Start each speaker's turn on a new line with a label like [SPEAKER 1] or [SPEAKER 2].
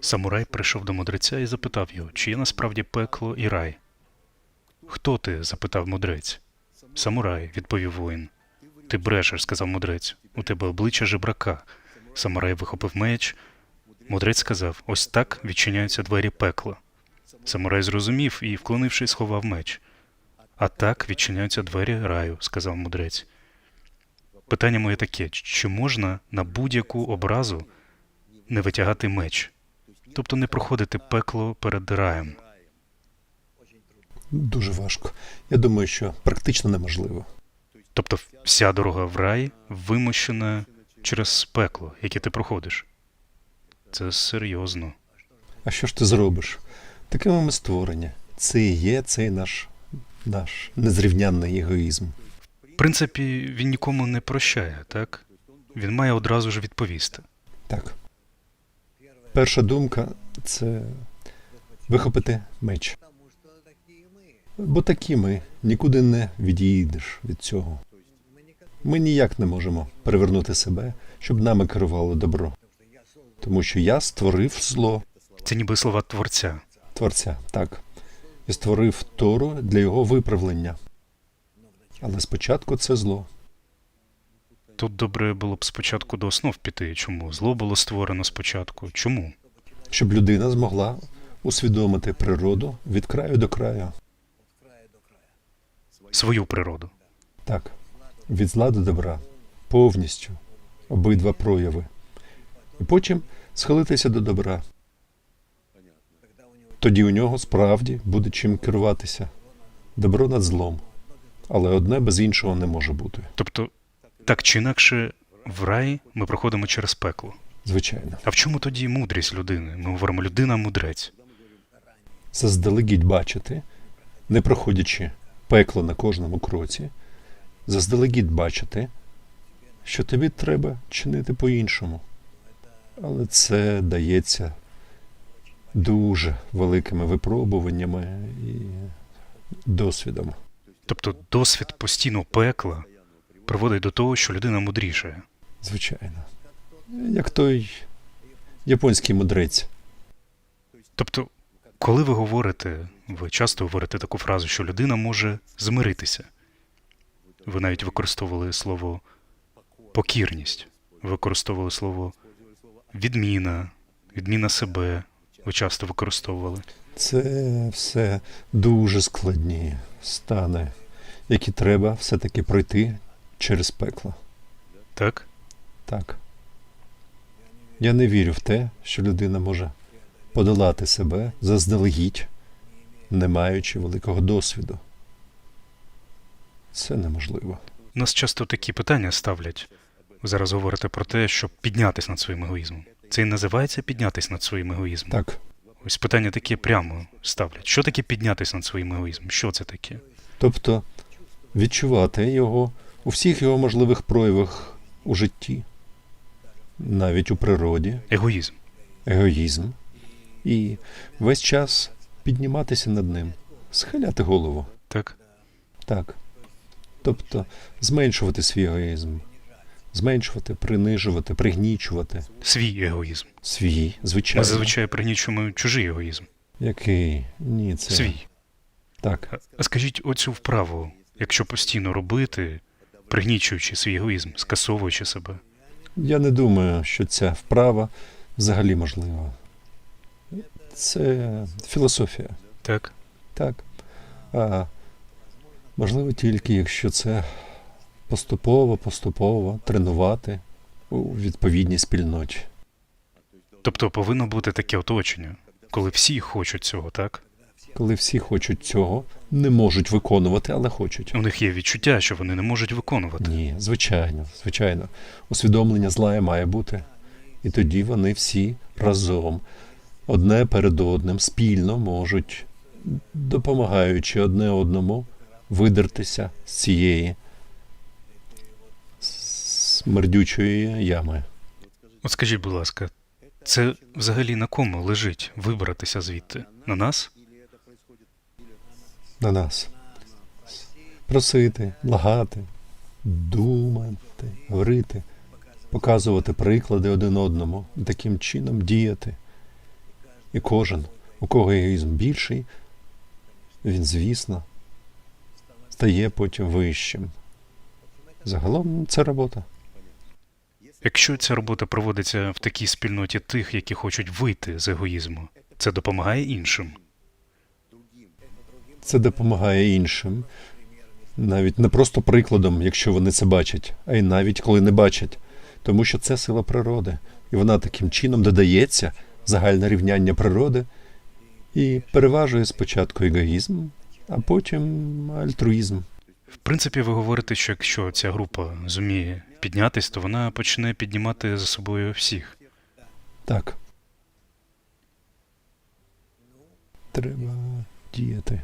[SPEAKER 1] Самурай прийшов до мудреця і запитав його, чи є насправді пекло і рай. Хто ти? запитав мудрець. Самурай, відповів воїн. Ти брешеш, сказав мудрець. У тебе обличчя жебрака. Самурай вихопив меч. Мудрець сказав: ось так відчиняються двері пекла. Самурай зрозумів і, вклонившись, сховав меч. А так відчиняються двері раю, сказав мудрець. Питання моє таке: чи можна на будь-яку образу не витягати меч? Тобто не проходити пекло перед раєм.
[SPEAKER 2] Дуже важко. Я думаю, що практично неможливо.
[SPEAKER 1] Тобто вся дорога в рай вимощена через пекло, яке ти проходиш. Це серйозно.
[SPEAKER 2] А що ж ти зробиш? Такими ми створення. Це і є цей наш, наш незрівнянний егоїзм.
[SPEAKER 1] В принципі, він нікому не прощає, так? Він має одразу ж відповісти.
[SPEAKER 2] Перша думка це вихопити меч. Бо такі ми нікуди не відійдеш від цього. Ми ніяк не можемо перевернути себе, щоб нами керувало добро. Тому що я створив зло
[SPEAKER 1] Це ніби слова творця.
[SPEAKER 2] Творця, так. І створив Тору для його виправлення. Але спочатку це зло.
[SPEAKER 1] Тут добре було б спочатку до основ піти. Чому? Зло було створено спочатку. Чому?
[SPEAKER 2] щоб людина змогла усвідомити природу від краю до краю.
[SPEAKER 1] Свою природу.
[SPEAKER 2] Так, від зла до добра, повністю, обидва прояви. І потім схилитися до добра. Тоді у нього справді буде чим керуватися. Добро над злом. Але одне без іншого не може бути.
[SPEAKER 1] Тобто, так чи інакше, в рай ми проходимо через пекло.
[SPEAKER 2] Звичайно.
[SPEAKER 1] А в чому тоді мудрість людини? Ми говоримо людина мудрець.
[SPEAKER 2] заздалегідь бачити, не проходячи пекло на кожному кроці, заздалегідь бачити, що тобі треба чинити по-іншому. Але це дається дуже великими випробуваннями і досвідом.
[SPEAKER 1] Тобто досвід постійного пекла приводить до того, що людина мудрішає.
[SPEAKER 2] Звичайно. Як той японський мудрець.
[SPEAKER 1] Тобто, коли ви говорите, ви часто говорите таку фразу, що людина може змиритися. Ви навіть використовували слово покірність, використовували слово відміна, відміна себе. Ви часто використовували.
[SPEAKER 2] Це все дуже складні стани, які треба все-таки пройти через пекло.
[SPEAKER 1] Так?
[SPEAKER 2] Так. Я не вірю в те, що людина може подолати себе заздалегідь, не маючи великого досвіду. Це неможливо.
[SPEAKER 1] Нас часто такі питання ставлять. Ви зараз говорите про те, щоб піднятися над своїм егоїзмом. Це і називається піднятися над своїм егоїзмом.
[SPEAKER 2] Так.
[SPEAKER 1] Ось питання таке прямо ставлять. Що таке піднятися над своїм егоїзмом? Що це таке?
[SPEAKER 2] Тобто відчувати його у всіх його можливих проявах у житті, навіть у природі,
[SPEAKER 1] Егоїзм.
[SPEAKER 2] егоїзм, і весь час підніматися над ним, схиляти голову.
[SPEAKER 1] Так?
[SPEAKER 2] Так. Тобто зменшувати свій егоїзм, зменшувати, принижувати, пригнічувати
[SPEAKER 1] Свій егоїзм.
[SPEAKER 2] свій,
[SPEAKER 1] Ми зазвичай пригнічуємо чужий егоїзм.
[SPEAKER 2] Який? Ні, це
[SPEAKER 1] Свій.
[SPEAKER 2] так.
[SPEAKER 1] А- А скажіть оцю вправу, якщо постійно робити, пригнічуючи свій егоїзм, скасовуючи себе.
[SPEAKER 2] Я не думаю, що ця вправа взагалі можлива. Це філософія,
[SPEAKER 1] Так?
[SPEAKER 2] так. А можливо тільки, якщо це поступово, поступово тренувати у відповідній спільноті.
[SPEAKER 1] Тобто повинно бути таке оточення, коли всі хочуть цього, так?
[SPEAKER 2] Коли всі хочуть цього, не можуть виконувати, але хочуть.
[SPEAKER 1] У них є відчуття, що вони не можуть виконувати.
[SPEAKER 2] Ні, звичайно, звичайно. Усвідомлення зла має бути. І тоді вони всі разом, одне перед одним, спільно можуть, допомагаючи одне одному, видертися з цієї смердючої ями.
[SPEAKER 1] От скажіть, будь ласка, це взагалі на кому лежить вибратися звідти? На нас?
[SPEAKER 2] На нас. Просити, благати, думати, говорити, показувати приклади один одному, таким чином діяти. І кожен, у кого егоїзм більший, він, звісно, стає потім вищим. Загалом це робота.
[SPEAKER 1] Якщо ця робота проводиться в такій спільноті тих, які хочуть вийти з егоїзму, це допомагає іншим.
[SPEAKER 2] Це допомагає іншим, навіть не просто прикладом, якщо вони це бачать, а й навіть коли не бачать, тому що це сила природи, і вона таким чином додається загальне рівняння природи і переважує спочатку егоїзм, а потім альтруїзм.
[SPEAKER 1] В принципі, ви говорите, що якщо ця група зуміє піднятись, то вона почне піднімати за собою всіх.
[SPEAKER 2] Так. Треба діяти.